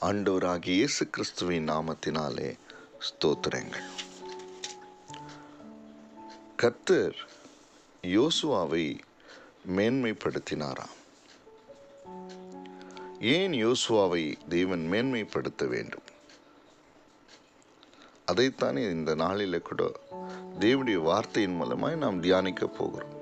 ஆண்டவராகிய இயேசு கிறிஸ்துவின் நாமத்தினாலே ஸ்தோத்திரங்கள். கர்த்தர் யோசுவாவை மேன்மைப்படுத்தினாராம். ஏன் யோசுவாவை தேவன் மேன்மைப்படுத்த வேண்டும்? அதைத்தானே இந்த நாளில் கூட தேவனுடைய வார்த்தையின் மூலமாய் நாம் தியானிக்க போகிறோம்.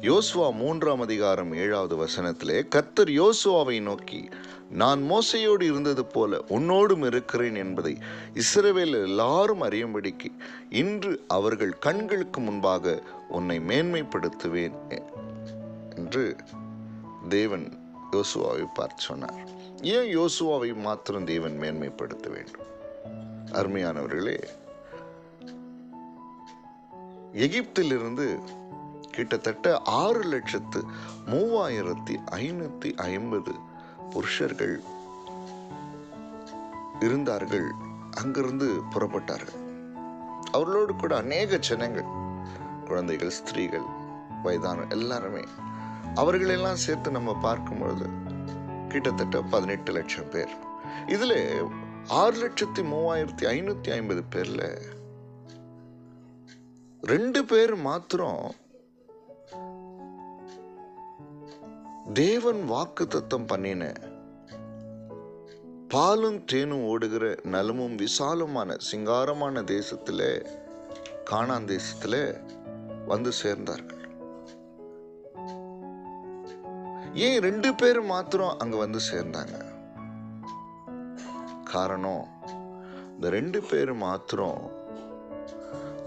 யோசுவா மூன்றாம் அதிகாரம் ஏழாவது வசனத்திலே கர்த்தர் யோசுவாவை நோக்கி நான் மோசையோடு இருந்தது போல உன்னோடும் இருக்கிறேன் என்பதை இஸ்ரவேல் எல்லாரும் அறியும்படிக்கு இன்று அவர்கள் கண்களுக்கு முன்பாக உன்னை மேன்மைப்படுத்துவேன் என்று தேவன் யோசுவாவை பார்த்து சொன்னார். ஏன் யோசுவாவை மாத்திரம் தேவன் மேன்மைப்படுத்த வேண்டும்? அருமையானவர்களே எகிப்திலிருந்து கிட்டத்தட்ட ஆறு லட்சத்து மூவாயிரத்தி ஐநூற்றி ஐம்பது புருஷர்கள் இருந்தார்கள் அங்கிருந்து புறப்பட்டார்கள். அவர்களோடு கூட அநேக ஜனங்கள் குழந்தைகள் ஸ்திரீகள் வயதான எல்லாருமே அவர்களெல்லாம் சேர்த்து நம்ம பார்க்கும் பொழுது கிட்டத்தட்ட பதினெட்டு லட்சம் பேர். இதில் ஆறு லட்சத்தி மூவாயிரத்தி ஐநூற்றி ஐம்பது பேரில் ரெண்டு பேர் மாத்திரம் தேவன் வாக்கு தத்தம் பண்ணின பாலும் தேனும் ஓடுகிற நலமும் விசாலமான சிங்காரமான தேசத்தில் காணான் தேசத்தில் வந்து சேர்ந்தார்கள். ஏன் ரெண்டு பேர் மாத்திரம் அங்கே வந்து சேர்ந்தாங்க? காரணம் இந்த ரெண்டு பேர் மாத்திரம்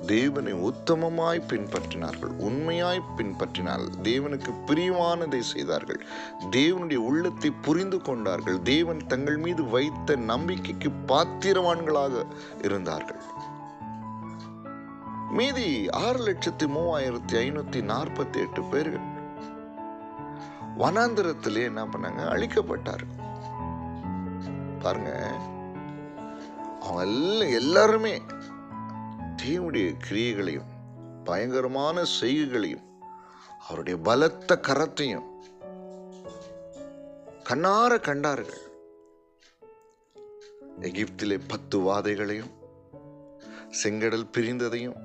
தேவனை உத்தமமாய் பின்பற்றினார்கள் உண்மையாய் பின்பற்றினார்கள். தேவனுக்கு பிரியமானதை செய்தார்கள். தேவனுடைய உள்ளத்தை புரிந்து கொண்டார்கள். தேவன் தங்கள் மீது வைத்த நம்பிக்கைக்கு பாத்திரவான்களாக இருந்தார்கள். மீதி ஆறு லட்சத்தி மூவாயிரத்தி ஐநூத்தி நாற்பத்தி எட்டு பேர்கள் வனாந்திரத்திலே என்ன பண்ணாங்க? அழிக்கப்பட்டார்கள். பாருங்க அவங்க எல்லாருமே தேவனுடைய கிரியைகளையும் பயங்கரமான செய்கைகளையும் அவருடைய பலத்த கரத்தையும் கண்ணார கண்டார்கள். எகிப்திலே பத்து வாதைகளையும் செங்கடல் பிரிந்ததையும்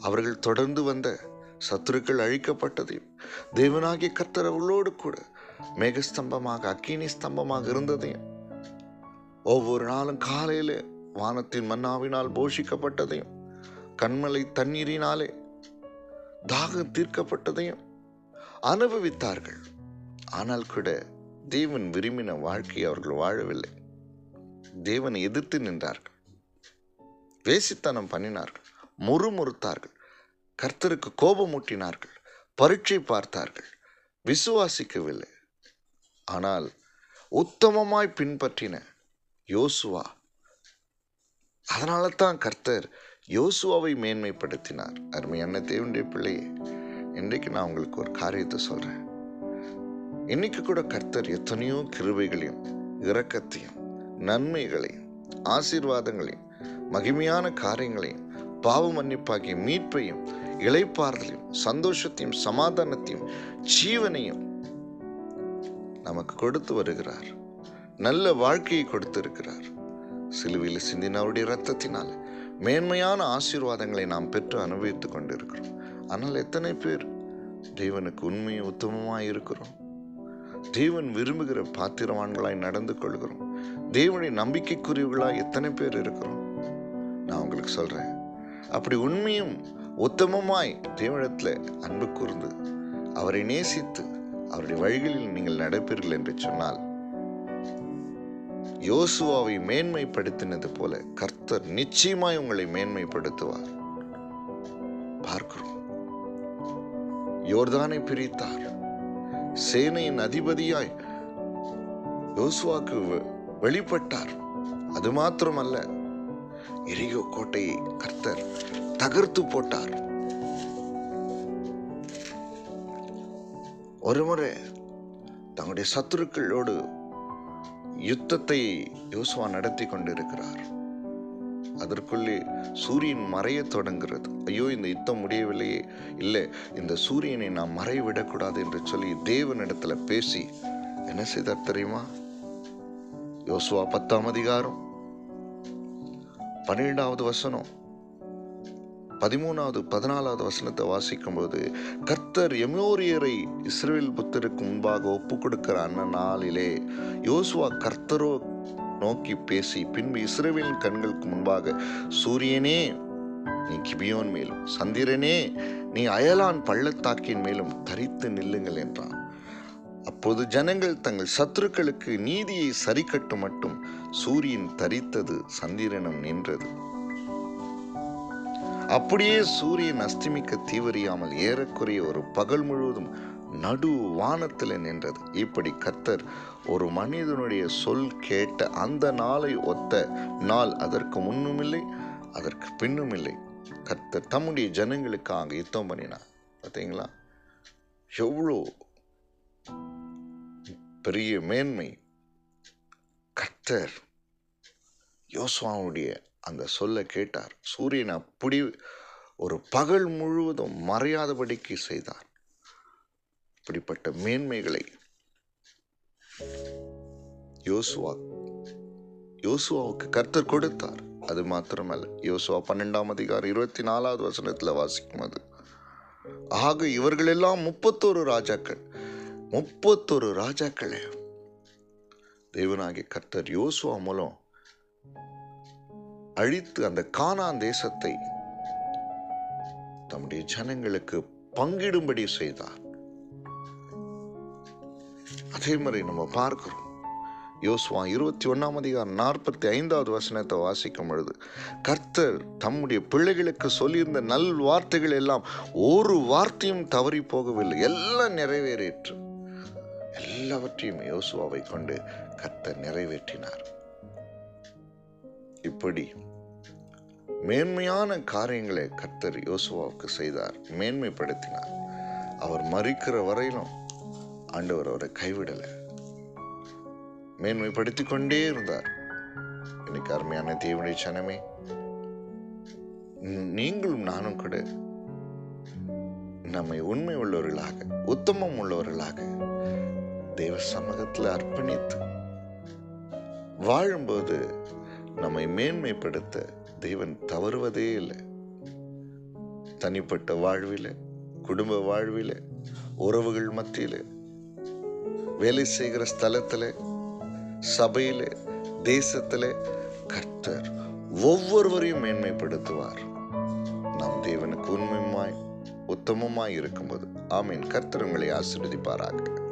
அவர்கள் தொடர்ந்து வந்த சத்துருக்கள் அழிக்கப்பட்டதையும் தேவனாகிய கர்த்தர் அவர்களோடு கூட மேகஸ்தம்பமாக அக்கினி ஸ்தம்பமாக இருந்ததையும் ஒவ்வொரு நாளும் காலையில் வானத்தின் மன்னாவினால் போஷிக்கப்பட்டதையும் கண்மலை தண்ணீரினாலே தாகம் தீர்க்கப்பட்டதையும் அனுபவித்தார்கள். ஆனால் கூட தேவன் விரும்பின வாழ்க்கையை அவர்கள் வாழவில்லை. தேவனை எதிர்த்து நின்றார்கள். வேசித்தனம் பண்ணினார்கள். முறுமுறுத்தார்கள். கர்த்தருக்கு கோபமூட்டினார்கள். பரீட்சை பார்த்தார்கள். விசுவாசிக்கவில்லை. ஆனால் உத்தமமாய் பின்பற்றின யோசுவா. அதனால தான் கர்த்தர் யோசுவாவை மேன்மைப்படுத்தினார். அருமையான தேவனுடைய பிள்ளையே இன்றைக்கு நான் உங்களுக்கு ஒரு காரியத்தை சொல்றேன். இன்னைக்கு கூட கர்த்தர் எத்தனையோ கிருபைகளையும் இரக்கத்தையும் நன்மைகளையும் ஆசீர்வாதங்களையும் மகிமையான காரியங்களையும் பாவ மன்னிப்பாகிய மீட்பையும் இழைப்பாறுதலையும் சந்தோஷத்தையும் சமாதானத்தையும் ஜீவனையும் நமக்கு கொடுத்து வருகிறார். நல்ல வாழ்க்கையை கொடுத்திருக்கிறார். சிலுவையில் சிந்தின அவருடைய ரத்தத்தினால் மேன்மையான ஆசீர்வாதங்களை நாம் பெற்று அனுபவித்து கொண்டிருக்கிறோம். ஆனால் எத்தனை பேர் தேவனுக்கு உண்மை உத்தமமாய் இருக்கிறோம்? தேவன் விரும்புகிற பாத்திரவான்களாய் நடந்து கொள்கிறோம். தேவனை நம்பிக்கைக்குரியவர்களாக எத்தனை பேர் இருக்கிறோம்? நான் உங்களுக்கு சொல்கிறேன் அப்படி உண்மையும் உத்தமமாய் தேவனத்தில் அன்பு கூர்ந்து அவரை நேசித்து அவருடைய வழிகளில் நீங்கள் நடப்பீர்கள் என்று சொன்னால் யோசுவாவை மேன்மைப்படுத்தினது போல கர்த்தர் நிச்சயமாய் உங்களை மேன்மைப்படுத்துவார். பார்க்கிறோம். யோர்தானை பிரித்தார். சேனையின் அதிபதியாய் யோசுவாக்கு வெளிப்பட்டார். அது மாத்திரமல்ல எரியோ கோட்டையை கர்த்தர் தகர்த்து போட்டார். ஒருமுறை தங்களுடைய சத்துருக்களோடு யுத்தத்தை யோசுவா நடத்தி கொண்டிருக்கிறார். அதற்குள்ளே சூரியன் மறைய தொடங்குகிறது. ஐயோ இந்த யுத்தம் முடியவில்லையே. இல்லை இந்த சூரியனை நாம் மறைய விடக்கூடாது என்று சொல்லி தேவனிடத்துல பேசி என்ன செய்தார் தெரியுமா? யோசுவா பத்தாம் அதிகாரம் பன்னிரெண்டாவது வசனம். பதிமூணாவது பதினாலாவது வசனத்தை வாசிக்கும்போது கர்த்தர் எமோரியரை இஸ்ரேல் புத்தருக்கு முன்பாக ஒப்பு கொடுக்கிற அன்ன நாளிலே யோசுவா கர்த்தரோ நோக்கி பேசி பின்பு இஸ்ரேலின் கண்களுக்கு முன்பாக சூரியனே நீ கிபியோன் மேலும் சந்திரனே நீ அயலான் பள்ளத்தாக்கின் மேலும் தரித்து நில்லுங்கள் என்றான். அப்போது ஜனங்கள் தங்கள் சத்துருக்களுக்கு நீதியை சரிக்கட்டு மட்டும் சூரியன் தரித்தது சந்திரனும் நின்றது. அப்படியே சூரியன் அஸ்தமிக்க தீவறியாமல் ஏறக்குறைய ஒரு பகல் முழுவதும் நடு வானத்தில் நின்றது. இப்படி கத்தர் ஒரு மனிதனுடைய சொல் கேட்ட அந்த நாளை ஒத்த நாள் அதற்கு முன்னுமில்லை அதற்கு பின்னும் இல்லை. தம்முடைய ஜனங்களுக்காக யுத்தம் பண்ணினார். பார்த்தீங்களா? எவ்வளோ பெரிய மேன்மை. கத்தர் யோசுவாவுடைய அந்த சொல்ல கேட்டார். சூரியன் அப்படி ஒரு பகல் முழுவதும் மறையாதபடிக்கு செய்தார். இப்படிப்பட்ட மேன்மைகளை யோசுவா யோசுவாவுக்கு கர்த்தர் கொடுத்தார். அது மாத்திரமல்ல யோசுவா பன்னெண்டாம் அதிகாரம் இருபத்தி நாலாவது வசனத்தில் வாசிக்கும் அது. ஆக இவர்களெல்லாம் முப்பத்தொரு ராஜாக்கள் முப்பத்தொரு ராஜாக்களே. தேவனாகிய கர்த்தர் யோசுவா மூலம் அழித்து அந்த கானான் தேசத்தை தம்முடைய ஜனங்களுக்கு பங்கிடும்படி செய்தார். அதே மாதிரி நம்ம பார்க்கிறோம். யோசுவா இருபத்தி ஒன்றாம் அதிகாரம் நாற்பத்தி ஐந்தாவது வசனத்தை வாசிக்கும் பொழுது கர்த்தர் தம்முடைய பிள்ளைகளுக்கு சொல்லியிருந்த நல் வார்த்தைகள் எல்லாம் ஒரு வார்த்தையும் தவறி போகவில்லை. எல்லாம் நிறைவேறிற்று. எல்லாவற்றையும் யோசுவாவை கொண்டு கர்த்தர் நிறைவேற்றினார். இப்படி மேன்மையான காரியங்களை கர்த்தர் யோசுவாவுக்கு செய்தார். மேன்மைப்படுத்தினார். அவர் மறிக்கிற வரையிலும் ஆண்டவர் அவரை கைவிடலை. மேன்மைப்படுத்தி கொண்டே இருந்தார். இன்னைக்கு அருமையான தேவனுடைய சனமே நீங்களும் நானும் கூட நம்மை உண்மை உள்ளவர்களாக உத்தமம் உள்ளவர்களாக தேவ சமூகத்தில் அர்ப்பணித்து வாழும்போது நம்மை மேன்மைப்படுத்த தேவன் தவறுவதே இல்லை. தனிப்பட்ட வாழ்வில குடும்ப வாழ்வில உறவுகள் மத்தியில வேலை செய்கிற ஸ்தலத்துல சபையில் தேசத்தில் கர்த்தர் ஒவ்வொருவரையும் மேன்மைப்படுத்துவார். நாம் தேவனுக்கு உண்மையுமாய் உத்தமமாய் இருக்கும்போது ஆமீன். கர்த்தர் உங்களை ஆசீர்வதிப்பாராக.